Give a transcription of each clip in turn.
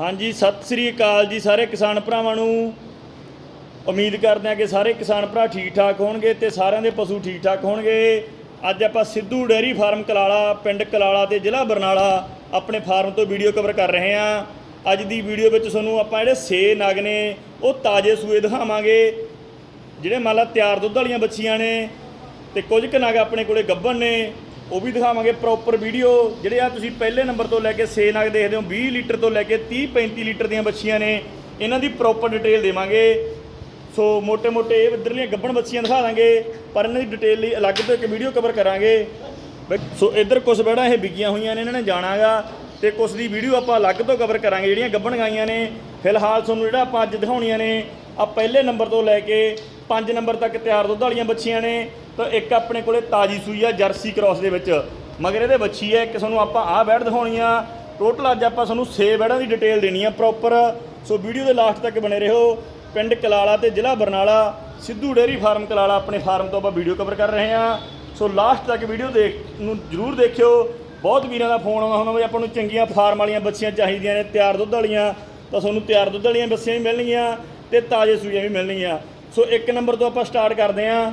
ਹਾਂਜੀ, ਸਤਿ ਸ੍ਰੀ ਅਕਾਲ ਜੀ ਸਾਰੇ ਕਿਸਾਨ ਭਰਾਵਾਂ ਨੂੰ। ਉਮੀਦ ਕਰਦੇ ਹਾਂ ਕਿ ਸਾਰੇ ਕਿਸਾਨ ਭਰਾ ਠੀਕ ਠਾਕ ਹੋਣਗੇ ਤੇ ਸਾਰਿਆਂ ਦੇ ਪਸ਼ੂ ਠੀਕ ਠਾਕ ਹੋਣਗੇ। ਅੱਜ ਆਪਾਂ ਸਿੱਧੂ ਡੇਅਰੀ ਫਾਰਮ ਕਲਾਲਾ, ਪਿੰਡ ਕਲਾਲਾ ਤੇ ਜ਼ਿਲ੍ਹਾ ਬਰਨਾਲਾ ਆਪਣੇ ਫਾਰਮ ਤੋਂ ਵੀਡੀਓ ਕਵਰ ਕਰ ਰਹੇ ਹਾਂ। ਅੱਜ ਦੀ ਵੀਡੀਓ ਵਿੱਚ ਤੁਹਾਨੂੰ ਆਪਾਂ ਜਿਹੜੇ ਸੇ ਨਗ ਨੇ, ਉਹ ਤਾਜ਼ੇ ਸੂਏ ਦਿਖਾਵਾਂਗੇ, ਜਿਹੜੇ ਮੰਨ ਲਾ ਤਿਆਰ ਦੁੱਧ ਵਾਲੀਆਂ ਬੱਚੀਆਂ ਨੇ ਤੇ ਕੁਝ ਕੁ ਨਗ ਆਪਣੇ ਕੋਲੇ ਗੱਭਣ ਨੇ। ਉਹ ਵੀ ਦਿਖਾਵਾਂਗੇ ਪ੍ਰੋਪਰ ਵੀਡੀਓ ਜਿਹੜੇ ਆ ਤੁਸੀਂ ਪਹਿਲੇ ਨੰਬਰ ਤੋਂ ਲੈ ਕੇ 6 ਨਗ ਦੇਖਦੇ ਹੋ 20 ਲੀਟਰ ਤੋਂ ਲੈ ਕੇ 30 35 ਲੀਟਰ ਦੀਆਂ ਬੱਚੀਆਂ ਨੇ, ਇਹਨਾਂ ਦੀ ਪ੍ਰੋਪਰ ਡਿਟੇਲ ਦੇਵਾਂਗੇ। ਸੋ ਮੋٹے-ਮੋٹے ਇਹ ਇਧਰਲੀਆਂ ਗੱਬਣ ਬੱਚੀਆਂ ਦਿਖਾ ਦਾਂਗੇ, ਪਰ ਇਹਨਾਂ ਦੀ ਡਿਟੇਲ ਲਈ ਅਲੱਗ ਤੋਂ ਇੱਕ ਵੀਡੀਓ ਕਵਰ ਕਰਾਂਗੇ। ਸੋ ਇਧਰ ਕੁਝ ਬੜਾ ਇਹ ਵਿਗੀਆਂ ਹੋਈਆਂ ਨੇ, ਇਹਨਾਂ ਨੇ ਜਾਣਾਗਾ ਤੇ ਕੁਝ ਦੀ ਵੀਡੀਓ ਆਪਾਂ ਅਲੱਗ ਤੋਂ ਕਵਰ ਕਰਾਂਗੇ, ਜਿਹੜੀਆਂ ਗੱਭਣ ਗਾਈਆਂ ਨੇ। ਫਿਲਹਾਲ ਤੁਹਾਨੂੰ ਜਿਹੜਾ ਆਪਾਂ ਅੱਜ ਦਿਖਾਉਣੀਆਂ ਨੇ ਆ ਪਹਿਲੇ ਨੰਬਰ ਤੋਂ ਲੈ ਕੇ 5 ਨੰਬਰ ਤੱਕ ਤਿਆਰ ਦੁੱਧ ਵਾਲੀਆਂ ਬੱਚੀਆਂ ਨੇ ਤਾਂ ਇੱਕ ਆਪਣੇ ਕੋਲੇ ਤਾਜੀ ਸੂਈ ਆ ਜਰਸੀ ਕ੍ਰਾਸ ਦੇ ਵਿੱਚ। ਮਗਰ ਇਹਦੇ ਬੱਚੀ ਹੈ, ਇੱਕ ਤੁਹਾਨੂੰ ਆਪਾਂ ਆਹ ਬੈੜ ਦਿਖਾਉਣੀ ਆ। ਟੋਟਲ ਅੱਜ ਆਪਾਂ ਤੁਹਾਨੂੰ 6 ਬੈੜਾਂ ਦੀ ਡਿਟੇਲ ਦੇਣੀ ਆ ਪ੍ਰੋਪਰ ਸੋ ਵੀਡੀਓ ਦੇ ਲਾਸਟ ਤੱਕ ਬਣੇ ਰਹੋ। ਪਿੰਡ ਕਲਾਲਾ ਤੇ ਜ਼ਿਲ੍ਹਾ ਬਰਨਾਲਾ, ਸਿੱਧੂ ਡੇਅਰੀ ਫਾਰਮ ਕਲਾਲਾ ਆਪਣੇ ਫਾਰਮ ਤੋਂ ਆਪਾਂ ਵੀਡੀਓ ਕਵਰ ਕਰ ਰਹੇ ਹਾਂ ਸੋ ਲਾਸਟ ਤੱਕ ਵੀਡੀਓ ਦੇਖ, ਨੂੰ ਜਰੂਰ ਦੇਖਿਓ। ਬਹੁਤ ਵੀਰਾਂ ਦਾ ਫੋਨ ਆਉਂਦਾ ਹੁੰਦਾ ਵੀ ਆਪਾਂ ਨੂੰ ਚੰਗੀਆਂ ਫਾਰਮ ਵਾਲੀਆਂ ਬੱਚੀਆਂ ਚਾਹੀਦੀਆਂ ਨੇ, ਤਿਆਰ ਦੁੱਧ ਵਾਲੀਆਂ। ਤਾਂ ਤੁਹਾਨੂੰ ਤਿਆਰ ਦੁੱਧ ਵਾਲੀਆਂ ਬੱਚੀਆਂ ਵੀ ਮਿਲਣਗੀਆਂ ਤੇ ਤਾਜ਼ੇ ਸੂਈਆਂ ਵੀ ਮਿਲਣਗੀਆਂ। ਸੋ ਇੱਕ ਨੰਬਰ ਤੋਂ ਆਪਾਂ ਸਟਾਰਟ ਕਰਦੇ ਹਾਂ।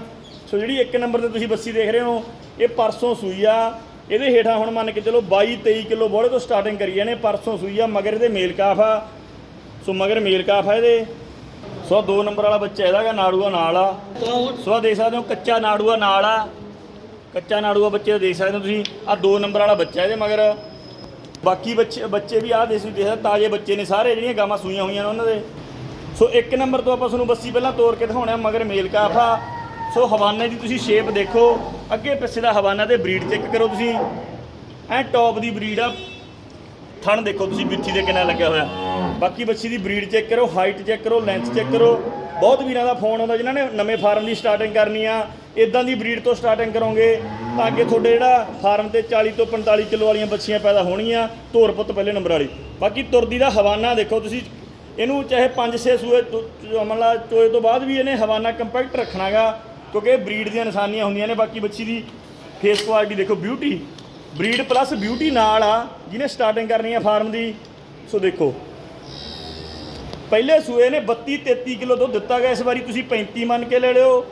ਸੋ ਜਿਹੜੀ ਇੱਕ ਨੰਬਰ ਤੇ ਤੁਸੀਂ ਬੱਸੀ ਦੇਖ ਰਹੇ ਹੋ, ਇਹ ਪਰਸੋਂ ਸੂਈ ਆ। ਇਹਦੇ ਹੇਠਾਂ ਹੁਣ ਮੰਨ ਕੇ ਚਲੋ 22 23 ਕਿਲੋ ਬੋਲੇ ਤੋਂ ਸਟਾਰਟਿੰਗ ਕਰੀ ਨੇ ਪਰਸੋਂ ਸੂਈ ਆ, ਮਗਰ ਇਹਦੇ ਮੇਲ ਕਾਫ ਆ। ਸੋ ਮਗਰ ਮੇਲ ਕਾਫ ਆ ਇਹਦੇ। ਸੋ ਦੋ ਨੰਬਰ ਵਾਲਾ ਬੱਚਾ ਇਹਦਾ ਗਾ ਨਾੜੂਆ ਨਾਲ ਆ। ਸੋ ਆਹ ਦੇਖ ਸਕਦੇ ਹੋ ਕੱਚਾ ਨਾੜੂਆ ਨਾਲ ਆ। ਕੱਚਾ ਨਾੜੂਆ ਬੱਚੇ ਦਾ ਦੇਖ ਸਕਦੇ ਹੋ ਤੁਸੀਂ ਆ ਦੋ ਨੰਬਰ ਵਾਲਾ ਬੱਚਾ ਇਹਦੇ ਮਗਰ। ਬਾਕੀ ਬੱਚੇ ਬੱਚੇ ਵੀ ਆਹ ਦੇਸੀ ਦੇਖ ਸਕਦੇ ਤਾਜ਼ੇ ਬੱਚੇ ਨੇ ਸਾਰੇ ਜਿਹੜੀਆਂ ਗਾਵਾਂ ਸੂਈਆਂ ਹੋਈਆਂ ਨੇ ਉਹਨਾਂ ਦੇ। ਸੋ ਇੱਕ ਨੰਬਰ ਤੋਂ ਆਪਾਂ ਤੁਹਾਨੂੰ ਬੱਸੀ ਪਹਿਲਾਂ ਤੋੜ ਕੇ ਦਿਖਾਉਣਾ ਮਗਰ ਮੇਲ ਕਾਫ ਆ ਸੋ ਹਵਾਨੇ ਦੀ ਤੁਸੀਂ ਸ਼ੇਪ ਦੇਖੋ। ਅੱਗੇ ਪਿੱਛੇ ਦਾ ਹਵਾਨਾ ਤੇ ਬਰੀਡ ਚੈੱਕ ਕਰੋ ਤੁਸੀਂ। ਐ ਟੌਪ ਦੀ ਬਰੀਡ ਆ। ਥਣ ਦੇਖੋ ਤੁਸੀਂ ਬਿੱਥੀ ਦੇ ਕਿੰਨਾ ਲੱਗਿਆ ਹੋਇਆ। ਬਾਕੀ ਬੱਚੀ ਦੀ ਬਰੀਡ ਚੈੱਕ ਕਰੋ ਹਾਈਟ ਚੈੱਕ ਕਰੋ ਲੈਂਥ ਚੈੱਕ ਕਰੋ। ਬਹੁਤ ਵੀਰਾਂ ਦਾ ਫੋਨ ਆਉਂਦਾ, ਜਿਨ੍ਹਾਂ ਨੇ ਨਵੇਂ ਫਾਰਮ ਦੀ ਸਟਾਰਟਿੰਗ ਕਰਨੀ ਆ। ਇਦਾਂ ਦੀ ਬਰੀਡ ਤੋਂ ਸਟਾਰਟਿੰਗ ਕਰੋਗੇ, ਤਾਂ ਅੱਗੇ ਤੁਹਾਡੇ ਜਿਹੜਾ ਫਾਰਮ ਤੇ 40 ਤੋਂ 45 ਕਿਲੋ ਵਾਲੀਆਂ ਬੱਚੀਆਂ ਪੈਦਾ ਹੋਣਗੀਆਂ ਧੋਰ ਪੁੱਤ ਪਹਿਲੇ ਨੰਬਰ ਵਾਲੀ। ਬਾਕੀ ਤੁਰਦੀ ਦਾ ਹਵਾਨਾ ਦੇਖੋ ਤੁਸੀਂ ਇਹਨੂੰ ਚਾਹੇ 5-6 ਸੂਏ ਤੋਂ- ਜੋ ਚੋਏ ਤੋਂ ਬਾਅਦ ਵੀ ਇਹਨੇ ਹਵਾਨਾ ਕੰਪੈਕਟ ਰੱਖਣਾਗਾ, ਕਿਉਂਕਿ ਇਹ ਬਰੀਡ ਦੀਆਂ ਨਿਸ਼ਾਨੀਆਂ ਹੁੰਦੀਆਂ ਨੇ, ਬਾਕੀ ਬੱਚੀ ਦੀ ਫੇਸ ਕੁਆਲਿਟੀ ਦੇਖੋ ਬਿਊਟੀ ਬਰੀਡ ਪਲੱਸ ਬਿਊਟੀ ਨਾਲ ਆ, ਜਿਹਨੇ ਸਟਾਰਟਿੰਗ ਕਰਨੀ ਆ ਫਾਰਮ ਦੀ। ਸੋ ਦੇਖੋ, ਪਹਿਲੇ ਸੂਏ ਨੇ 32 33 ਕਿਲੋ ਦੁੱਧ ਦਿੱਤਾ ਗਿਆ ਇਸ ਵਾਰੀ ਤੁਸੀਂ 35 ਮੰਨ ਕੇ ਲੈ ਲਿਓ,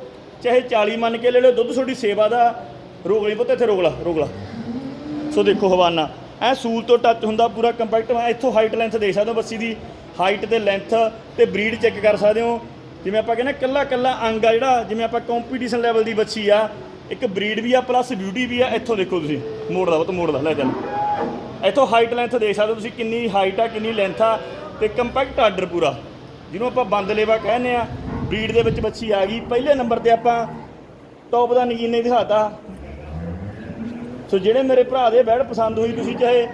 ਚਾਹੇ 40 ਮੰਨ ਕੇ ਲੈ ਲਿਓ, ਦੁੱਧ ਤੁਹਾਡੀ ਸੇਵਾ ਦਾ ਰੋਗਲੀ ਪੁੱਤ, ਇੱਥੇ ਰੋਗਲਾ ਰੋਗਲਾ ਸੋ ਦੇਖੋ ਹਵਾਨਾ, ਐ ਸੂਲ ਤੋਂ ਟੱਚ ਹੁੰਦਾ, ਪੂਰਾ ਕੰਪੈਕਟ, ਮੈਂ ਇੱਥੋਂ ਹਾਈਟ ਲੈਂਥ ਦੇਖ ਸਕਦੇ ਹੋ ਬੱਸੀ ਦੀ। ਹਾਈਟ ਤੇ ਲੈਂਥ ਤੇ ਬਰੀਡ ਚੈੱਕ ਕਰ ਸਕਦੇ ਹੋ। ਜਿਵੇਂ ਆਪਾਂ ਕਹਿੰਦੇ ਕੱਲਾ ਕੱਲਾ ਅੰਗ ਆ ਜਿਹੜਾ, ਜਿਵੇਂ ਆਪਾਂ ਕੰਪੀਟੀਸ਼ਨ ਲੈਵਲ ਦੀ ਬੱਚੀ ਆ, ਇੱਕ ਬਰੀਡ ਵੀ ਆ ਪਲੱਸ ਬਿਊਟੀ ਵੀ ਆ, ਇੱਥੋਂ ਦੇਖੋ ਤੁਸੀਂ, ਮੋੜ ਦਾ ਮੋੜਦਾ ਮੋੜ ਦਾ ਲੈ ਚੱਲ। ਇੱਥੋਂ ਹਾਈਟ ਲੈਂਥ ਦੇਖ ਸਕਦੇ ਹੋ ਤੁਸੀਂ, ਕਿੰਨੀ ਹਾਈਟ ਆ, ਕਿੰਨੀ ਲੈਂਥ ਆ, ਤੇ ਕੰਪੈਕਟ ਆਰਡਰ ਪੂਰਾ। ਜਿਹਨੂੰ ਆਪਾਂ ਬੰਦ ਲੇਵਾ ਕਹਿੰਦੇ ਆ ਬਰੀਡ ਦੇ ਵਿੱਚ ਬੱਚੀ ਆ ਗਈ। ਪਹਿਲੇ ਨੰਬਰ ਤੇ ਆਪਾਂ ਟੌਪ ਦਾ ਨਗੀਨੇ ਦਿਖਾਤਾ। ਸੋ ਜਿਹੜੇ ਮੇਰੇ ਭਰਾ ਦੇ ਬੈਡ ਪਸੰਦ ਹੋਈ, ਤੁਸੀਂ ਚਾਹੇ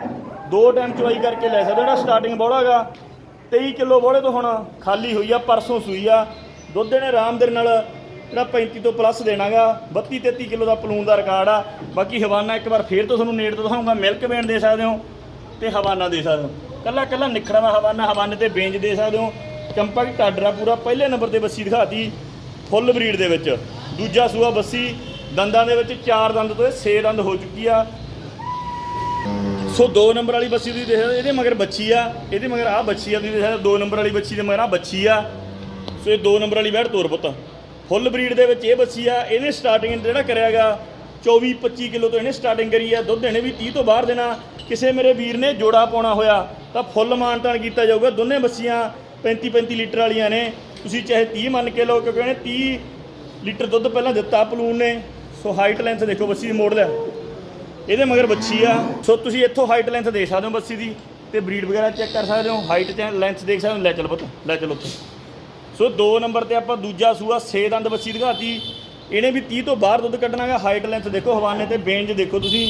ਦੋ ਟਾਈਮ ਚਵਾਈ ਕਰਕੇ ਲੈ ਸਕਦੇ ਹੋ, ਜਿਹੜਾ ਸਟਾਰਟਿੰਗ ਬੋੜਾਗਾ 23 ਕਿਲੋ ਬੋੜੇ ਤੋਂ ਹੁਣ ਖਾਲੀ ਹੋਈ ਆ, ਪਰਸੋਂ ਸੂਈ ਆ। ਦੁੱਧ ਨੇ ਆਰਾਮ ਦੇ ਨਾਲ ਜਿਹੜਾ 35 ਤੋਂ ਪਲੱਸ ਦੇਣਾਗਾ 32 33 ਕਿਲੋ ਦਾ ਪਲੂਨ ਦਾ ਰਿਕਾਰਡ ਆ। ਬਾਕੀ ਹਵਾਨਾ ਇੱਕ ਵਾਰ ਫੇਰ ਤੋਂ ਤੁਹਾਨੂੰ ਨੇੜ ਤੋਂ ਦਿਖਾਉਂਗਾ ਮਿਲਕ ਵੇਨ ਦੇ ਸਕਦੇ ਹੋ ਤੇ ਹਵਾਨਾ ਦੇ ਸਕਦੇ ਹੋ। ਕੱਲਾ ਕੱਲਾ ਨਿਖੜਾ ਵਾ ਹਵਾਨਾ, ਹਵਾਨੇ ਤੇ ਬੇਂਜ ਦੇ ਸਕਦੇ ਹੋ। ਚੰਪਾ ਆਰਡਰ ਆ ਪੂਰਾ ਪਹਿਲੇ ਨੰਬਰ ਤੇ ਬੱਸੀ ਦਿਖਾਤੀ ਫੁੱਲ ਬਰੀਡ ਦੇ ਵਿੱਚ। ਦੂਜਾ ਸੂਆ ਬੱਸੀ, ਦੰਦਾਂ ਦੇ ਵਿੱਚ ਚਾਰ ਦੰਦ ਤੋਂ ਇਹ 6 ਦੰਦ ਹੋ ਚੁੱਕੀ ਆ। ਸੋ 2 ਨੰਬਰ ਵਾਲੀ ਬੱਚੀ ਤੁਸੀਂ ਦੇਖ ਸਕਦੇ ਹੋ, ਇਹਦੇ ਮਗਰ ਬੱਚੀ ਆ ਇਹਦੇ ਮਗਰ ਆ ਬੱਚੀ ਆ ਤੁਸੀਂ ਦੇਖ ਸਕਦੇ 2 ਨੰਬਰ ਵਾਲੀ ਬੱਚੀ ਦੇ ਮਗਰ ਆ ਬੱਚੀ ਆ। ਸੋ ਇਹ 2 ਨੰਬਰ ਵਾਲੀ ਬੈਠ ਤੋਰ ਪੁੱਤ। ਫੁੱਲ ਬਰੀਡ ਦੇ ਵਿੱਚ ਇਹ ਬੱਚੀ ਆ ਇਹਨੇ ਸਟਾਰਟਿੰਗ ਜਿਹੜਾ ਕਰਿਆਗਾ 24 25 ਕਿਲੋ ਤੋਂ ਇਹਨੇ ਸਟਾਰਟਿੰਗ ਕਰੀ ਆ ਦੁੱਧ ਇਹਨੇ ਵੀ 30 ਤੋਂ ਬਾਹਰ ਦੇਣਾ। ਕਿਸੇ ਮੇਰੇ ਵੀਰ ਨੇ ਜੋੜਾ ਪਾਉਣਾ ਹੋਇਆ ਤਾਂ ਫੁੱਲ ਮਾਨਤਾਨ ਕੀਤਾ ਜਾਊਗਾ। ਦੋਨੇ ਬੱਚੀਆਂ 35 35 ਲੀਟਰ ਵਾਲੀਆਂ ਨੇ। ਤੁਸੀਂ ਚਾਹੇ 30 ਮੰਨ ਕੇ ਲਓ ਕਿਉਂਕਿ ਇਹਨੇ 30 ਲੀਟਰ ਦੁੱਧ ਪਹਿਲਾਂ ਦਿੱਤਾ ਪਲੂਨ ਨੇ। ਸੋ ਹਾਈਟ ਲੈਂਥ ਦੇਖੋ ਬੱਚੀ ਦੀ ਮੋੜ ਲਿਆ ਇਹਦੇ ਮਗਰ ਬੱਚੀ ਆ। ਸੋ ਤੁਸੀਂ ਇੱਥੋਂ ਹਾਈਟ ਲੈਂਥ ਦੇਖ ਸਕਦੇ ਹੋ ਬੱਸੀ ਦੀ ਤੇ ਬਰੀਡ ਵਗੈਰਾ ਚੈੱਕ ਕਰ ਸਕਦੇ ਹੋ। ਹਾਈਟ ਤੇ ਲੈਂਥ ਦੇਖ ਸਕਦੇ ਹੋ। ਲੈ ਚੱਲ ਪੁੱਤ, ਲੈ ਚੱਲ ਉੱਥੇ। ਸੋ 2 ਨੰਬਰ ਤੇ ਆਪਾਂ ਦੂਜਾ ਸੂਆ 6 ਦੰਦ ਬੱਸੀ ਦਿਖਾਤੀ। ਇਹਨੇ ਵੀ 30 ਤੋਂ ਬਾਹਰ ਦੁੱਧ ਕੱਢਣਾਗਾ ਹਾਈਟ ਲੈਂਥ ਦੇਖੋ, ਹਵਾਨੇ ਤੇ ਬੇਂਜ ਦੇਖੋ ਤੁਸੀਂ।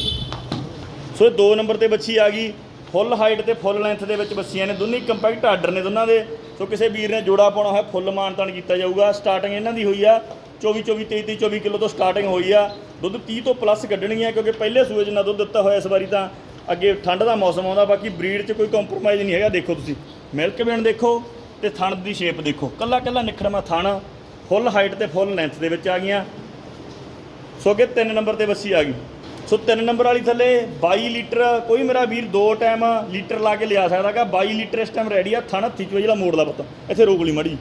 ਸੋ ਇਹ 2 ਨੰਬਰ ਤੇ ਬੱਚੀ ਆ ਗਈ। ਫੁੱਲ ਹਾਈਟ ਤੇ ਫੁੱਲ ਲੈਂਥ ਦੇ ਵਿੱਚ ਬੱਸੀਆਂ ਨੇ ਦੋਨੇ ਕੰਪੈਕਟ ਆਰਡਰ ਨੇ ਦੋਨਾਂ ਦੇ। ਸੋ ਕਿਸੇ ਵੀਰ ਨੇ ਜੋੜਾ ਪਾਉਣਾ ਹੋਇਆ, ਫੁੱਲ ਮਾਨਤਾਨ ਕੀਤਾ ਜਾਊਗਾ। ਸਟਾਰਟਿੰਗ ਇਹਨਾਂ ਦੀ ਹੋਈ ਆ। 24 24 23 23 24 ਕਿਲੋ ਤੋਂ ਸਟਾਰਟਿੰਗ ਹੋਈ ਆ। ਦੁੱਧ 30 ਤੋਂ ਪਲੱਸ ਕੱਢਣਗੀਆਂ ਕਿਉਂਕਿ ਪਹਿਲੇ ਸੂਏ 'ਚ ਨਾ ਦੁੱਧ ਦਿੱਤਾ ਹੋਇਆ ਇਸ ਵਾਰੀ ਤਾਂ ਅੱਗੇ ਠੰਡ ਦਾ ਮੌਸਮ ਆਉਂਦਾ, ਬਾਕੀ ਬਰੀਡ 'ਚ ਕੋਈ ਕੰਪਰੋਮਾਈਜ਼ ਨਹੀਂ ਹੈਗਾ, ਦੇਖੋ ਤੁਸੀਂ। ਮਿਲਕ ਵੇਣ ਦੇਖੋ ਤੇ ਥਣ ਦੀ ਸ਼ੇਪ ਦੇਖੋ। ਕੱਲਾ ਕੱਲਾ ਨਿਖੜਮਾ ਥਣ ਫੁੱਲ ਹਾਈਟ ਤੇ ਫੁੱਲ ਲੈਂਥ ਦੇ ਵਿੱਚ ਆ ਗਈਆਂ। ਸੋ ਅੱਗੇ 3 ਨੰਬਰ ਤੇ ਬੱਸੀ ਆ ਗਈ। ਸੋ ਤਿੰਨ ਨੰਬਰ ਵਾਲੀ ਥੱਲੇ 22 ਲੀਟਰ, ਕੋਈ ਮੇਰਾ ਵੀਰ ਦੋ ਟਾਈਮ ਲੀਟਰ ਲਾ ਕੇ ਲਿਆ ਸਕਦਾਗਾ 22 ਲੀਟਰ ਇਸ ਟਾਈਮ ਰੈਡੀ ਆ, ਥਣ ਹੱਥੀ ਚਵਾਈ ਜਿਹੜਾ ਮੋੜ ਦਾ ਪੁੱਤ। ਇੱਥੇ ਰੋਕ ਲਈ ਮੜੀ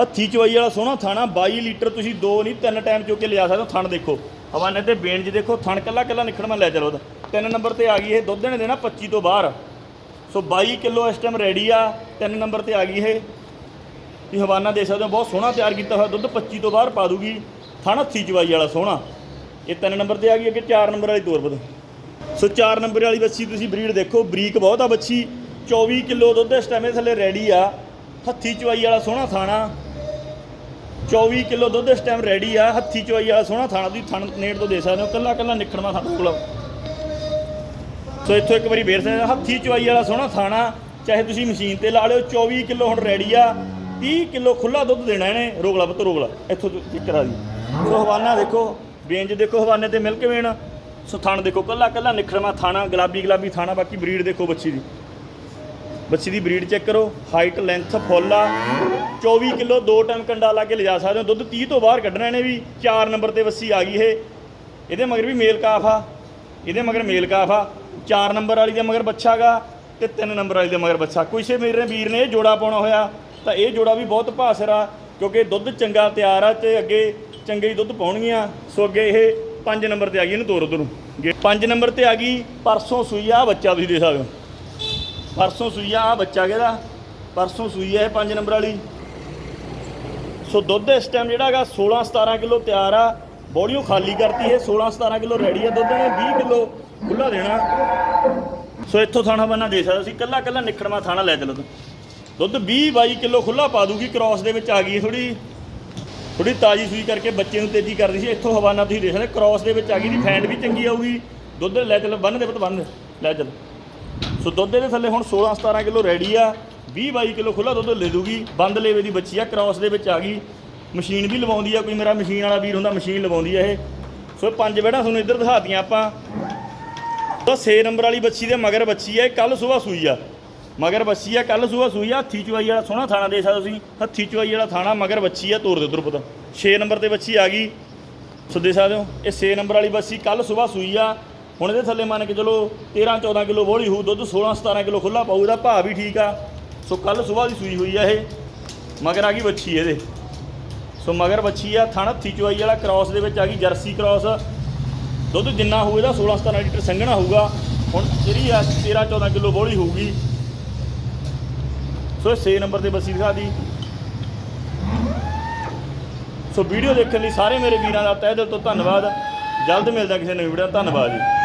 ਹੱਥੀ ਚਵਾਈ ਵਾਲਾ ਸੋਹਣਾ ਥਾਣਾ 22 ਲੀਟਰ ਤੁਸੀਂ ਦੋ ਨਹੀਂ, ਤਿੰਨ ਟਾਈਮ ਚੋ ਕੇ ਲਿਆ ਸਕਦੇ ਹੋ ਥਣ ਦੇਖੋ। ਹਵਾਨੇ ਤੇ ਬੇਨ ਜੀ ਦੇਖੋ, ਥਣ ਕੱਲਾ ਕੱਲਾ ਨਿਕਲ ਮੈਂ ਲੈ ਚਲੋ ਤਿੰਨ ਨੰਬਰ ਤੇ ਆ ਗਈ ਇਹ, ਦੁੱਧ ਨੇ ਦੇਣਾ 25 ਤੋਂ ਬਾਹਰ। ਸੋ 22 ਕਿਲੋ ਇਸ ਟਾਈਮ ਰੈਡੀ ਆ, ਤਿੰਨ ਨੰਬਰ ਤੇ ਆ ਗਈ ਇਹ। ਤੁਸੀਂ ਹਵਾਨਾ ਦੇ ਸਕਦੇ ਹੋ, ਬਹੁਤ ਸੋਹਣਾ ਤਿਆਰ ਕੀਤਾ ਹੋਇਆ ਦੁੱਧ 25 ਤੋਂ ਬਾਹਰ ਪਾ ਦੂਗੀ। ਥਣ ਹੱਥੀ ਚਵਾਈ ਵਾਲਾ ਸੋਹਣਾ। ਇਹ ਤਿੰਨ ਨੰਬਰ ਤੇ ਆ ਗਈ, ਅੱਗੇ ਚਾਰ ਨੰਬਰ ਵਾਲੀ ਤੋਰ ਬਦ ਸੋ 4 ਨੰਬਰ ਵਾਲੀ ਬੱਚੀ ਤੁਸੀਂ ਬਰੀਡ ਦੇਖੋ, ਬਰੀਕ ਬਹੁਤ ਆ ਬੱਚੀ 24 ਕਿਲੋ ਦੁੱਧ ਇਸ ਟਾਈਮ ਇਹ ਥੱਲੇ ਰੈਡੀ ਆ। ਹੱਥੀ ਚਵਾਈ ਵਾਲਾ ਸੋਹਣਾ ਥਾਣਾ। 24 ਕਿਲੋ ਦੁੱਧ ਇਸ ਟਾਈਮ ਰੈਡੀ ਆ ਹੱਥੀ ਚਵਾਈ ਵਾਲਾ ਸੋਹਣਾ ਥਾਣਾ ਤੁਸੀਂ ਥਣ ਨੇੜ ਤੋਂ ਦੇ ਸਕਦੇ ਹੋ ਕੱਲਾ ਕੱਲਾ ਨਿਕਲਣਾ ਥਾਣਾ ਕੋਲ ਸੋ ਇੱਥੋਂ ਇੱਕ ਵਾਰੀ ਵੇਰ ਸਕਦੇ ਹੋ, ਹੱਥੀ ਚਵਾਈ ਵਾਲਾ ਸੋਹਣਾ ਥਾਣਾ ਚਾਹੇ ਤੁਸੀਂ ਮਸ਼ੀਨ ਤੇ ਲਾ ਲਿਓ 24 ਕਿਲੋ ਹੁਣ ਰੈਡੀ ਆ 30 ਕਿਲੋ ਖੁੱਲਾ ਦੁੱਧ ਦੇਣਾ ਇਹਨੇ ਰੋਗਲਾ ਪੁੱਤ ਰੋਗਲਾ ਇੱਥੋਂ ਚੈੱਕ ਕਰਾ ਦੀ ਸੋ ਹਵਾਨਾ ਦੇਖੋ ਬੇਂਜ ਦੇਖੋ ਹਵਾਨੇ ਤੇ ਮਿਲ ਕੇ ਵੇਣ। ਸੋ ਥਣ ਦੇਖੋ ਕੱਲਾ ਕੱਲਾ ਨਿਖਰਮਾ ਥਾਣਾ ਗੁਲਾਬੀ ਗੁਲਾਬੀ ਥਾਣਾ ਬਾਕੀ ਬਰੀਡ ਦੇਖੋ ਬੱਚੀ ਦੀ। ਬੱਚੀ ਦੀ ਬਰੀਡ ਚੈੱਕ ਕਰੋ ਹਾਈਟ ਲੈਂਥ ਫੁੱਲ ਆ। 24 ਕਿਲੋ ਦੋ ਟਨ ਕੰਡਾ ਲਾ ਕੇ ਲਿਜਾ ਸਕਦੇ ਹੋ। ਦੁੱਧ 30 ਤੋਂ ਬਾਹਰ ਕੱਢਣਾ ਨੇ ਵੀ। 4 ਨੰਬਰ ਤੇ ਵੱਸੀ ਆ ਗਈ ਇਹ। ਇਹਦੇ ਮਗਰ ਵੀ ਮੇਲ ਕਾਫ ਆ। ਇਹਦੇ ਮਗਰ ਮੇਲ ਕਾਫ ਆ। 4 ਨੰਬਰ ਵਾਲੀ ਦੇ ਮਗਰ ਬੱਚਾ ਗਾ ਤੇ 3 ਨੰਬਰ ਵਾਲੀ ਦੇ ਮਗਰ ਬੱਚਾ ਕਿਸੇ ਮੇਰੇ ਵੀਰ ਨੇ ਇਹ ਜੋੜਾ ਪਾਉਣਾ ਹੋਇਆ, ਤਾਂ ਇਹ ਜੋੜਾ ਵੀ ਬਹੁਤ ਭਾਸਰ ਆ, ਕਿਉਂਕਿ ਦੁੱਧ ਚੰਗਾ ਤਿਆਰ ਆ ਤੇ ਅੱਗੇ ਚੰਗੇ ਹੀ ਦੁੱਧ ਪਾਉਣਗੀਆਂ। ਸੋ ਅੱਗੇ ਇਹ 5 ਨੰਬਰ ਤੇ ਆ ਗਈ ਇਹਨੂੰ ਤੋਰ ਉਧਰ। ਨੂੰ 5 ਨੰਬਰ ਤੇ ਆ ਗਈ ਪਰਸੋਂ ਸੂਈ ਆ ਬੱਚਾ, ਤੁਸੀਂ ਦੇਖ ਸਕਦੇ ਹੋ। ਪਰਸੋਂ ਸੂਈ ਆ, ਆਹ ਬੱਚਾ ਕਿਹਦਾ? ਪਰਸੋਂ ਸੂਈ ਆ ਇਹ 5 ਨੰਬਰ ਵਾਲੀ। ਸੋ ਦੁੱਧ ਇਸ ਟਾਈਮ ਜਿਹੜਾ ਹੈਗਾ 16 17 ਕਿਲੋ ਤਿਆਰ ਆ। ਬੋਡੀਓ ਖਾਲੀ ਕਰਤੀ ਇਹ 16 17 ਕਿਲੋ ਰੈਡੀ ਆ ਦੁੱਧ ਨੇ 20 ਕਿਲੋ ਖੁੱਲਾ ਦੇਣਾ। ਸੋ ਇੱਥੋਂ ਥਾਣਾ ਬੰਨਾ ਦੇ ਸਕਦਾ ਸੀ ਕੱਲਾ ਕੱਲਾ ਨਿਖੜਵਾ ਥਾਣਾ ਲੈ ਚਲੋ। ਦੁੱਧ 20 22 ਕਿਲੋ ਖੁੱਲਾ ਪਾ ਦੂਗੀ ਕ੍ਰਾਸ ਦੇ ਵਿੱਚ ਆ ਗਈ ਥੋੜੀ ਥੋੜੀ ਤਾਜੀ ਸੂਈ ਕਰਕੇ ਬੱਚੇ ਨੂੰ ਤੇਜ਼ੀ ਕਰਦੀ ਸੀ, ਇੱਥੋਂ ਹਵਾਨਾ ਤੁਸੀਂ ਦੇਖ ਸਕਦੇ ਕ੍ਰਾਸ ਦੇ ਵਿੱਚ ਆ ਗਈ ਦੀ ਫੈਂਡ ਵੀ ਚੰਗੀ ਆਊਗੀ। ਦੁੱਧ ਲੈ ਚੱਲ, ਬੰਨ ਦੇ ਪੁੱਤ, ਬੰਨ ਲੈ ਚੱਲ। ਸੋ ਦੁੱਧ ਦੇ ਥੱਲੇ ਹੁਣ 16 17 ਕਿਲੋ ਰੈਡੀ ਆ। 20 22 ਕਿਲੋ ਖੁੱਲਾ ਦੁੱਧ ਲੈ ਦੂਗੀ, ਬੰਦ ਲੇਵੇ ਦੀ ਬੱਚੀ ਆ ਕ੍ਰਾਸ ਦੇ ਵਿੱਚ ਆ ਗਈ। ਮਸ਼ੀਨ ਵੀ ਲਵਾਉਂਦੀ ਆ, ਕੋਈ ਮੇਰਾ ਮਸ਼ੀਨ ਵਾਲਾ ਵੀਰ ਹੁੰਦਾ, ਮਸ਼ੀਨ ਲਵਾਉਂਦੀ ਆ ਇਹ। ਸੋ ਪੰਜ ਬੈੜਾ ਤੁਹਾਨੂੰ ਇੱਧਰ ਦਿਖਾਤੀਆਂ ਆਪਾਂ। ਤਾਂ 6 ਨੰਬਰ ਵਾਲੀ ਬੱਚੀ ਦੇ ਮਗਰ ਬੱਚੀ ਆ ਕੱਲ ਸਵੇਰ ਸੂਈ ਆ। ਮਗਰ ਬੱਚੀ ਆ ਕੱਲ ਸਵੇਰ ਸੂਈ ਆ, ਹੱਥੀ ਚੁਆਈ ਵਾਲਾ, ਸੋਹਣਾ ਥਾਣਾ ਦੇ ਸਕਦੇ ਤੁਸੀਂ। ਹੱਥੀ ਚੁਆਈ ਵਾਲਾ ਥਾਣਾ ਮਗਰ ਬੱਚੀ ਆ, ਤੋਰ ਦੇ ਉਧਰ ਪਤਾ। 6 ਨੰਬਰ ਤੇ ਬੱਚੀ ਆ ਗਈ। ਸੋ ਦੇ ਸਕਦੇ ਹੋ, ਇਹ 6 ਨੰਬਰ ਵਾਲੀ ਬੱਚੀ ਕੱਲ ਸਵੇਰ ਸੂਈ ਆ। ਹੁਣ ਇਹਦੇ ਥੱਲੇ ਮੰਨ ਕੇ ਚਲੋ 13 14 ਕਿਲੋ ਬੋਲੀ ਹੋਊ, ਦੁੱਧ 16 17 ਕਿਲੋ ਖੁੱਲਾ ਪਾਊ, ਇਹਦਾ ਭਾਅ ਵੀ ਠੀਕ ਆ। ਸੋ ਕੱਲ ਸਵੇਰ ਦੀ ਸੂਈ ਹੋਈ ਆ ਇਹ। ਮਗਰ ਆ ਗਈ ਬੱਚੀ ਇਹਦੇ। ਸੋ ਮਗਰ ਬੱਚੀ ਆ, ਥਣ ਹੱਥੀ ਚੁਆਈ ਵਾਲਾ ਕ੍ਰਾਸ ਦੇ ਵਿੱਚ ਆ ਗਈ ਜਰਸੀ ਕ੍ਰਾਸ। ਦੁੱਧ ਜਿੰਨਾ ਹੋਊ ਇਹਦਾ 16 17 ਲੀਟਰ ਸੰਘਣਾ ਹੋਊਗਾ। ਹੁਣ ਜਿਹੜੀ ਆ 13 14 ਕਿਲੋ ਬੋਲੀ ਹੋਊਗੀ। ਸੋ 6 ਨੰਬਰ ਤੇ ਬੱਸੀ ਦਿਖਾ ਦੀ। ਸੋ ਵੀਡੀਓ ਦੇਖਣ ਲਈ ਸਾਰੇ ਮੇਰੇ ਵੀਰਾਂ ਦਾ ਤਹਿ ਦਿਲ ਤੋਂ ਧੰਨਵਾਦ। ਜਲਦ ਮਿਲਦਾ ਕਿਸੇ ਨਵੀਂ ਵੀਡੀਓ ਧੰਨਵਾਦ ਜੀ।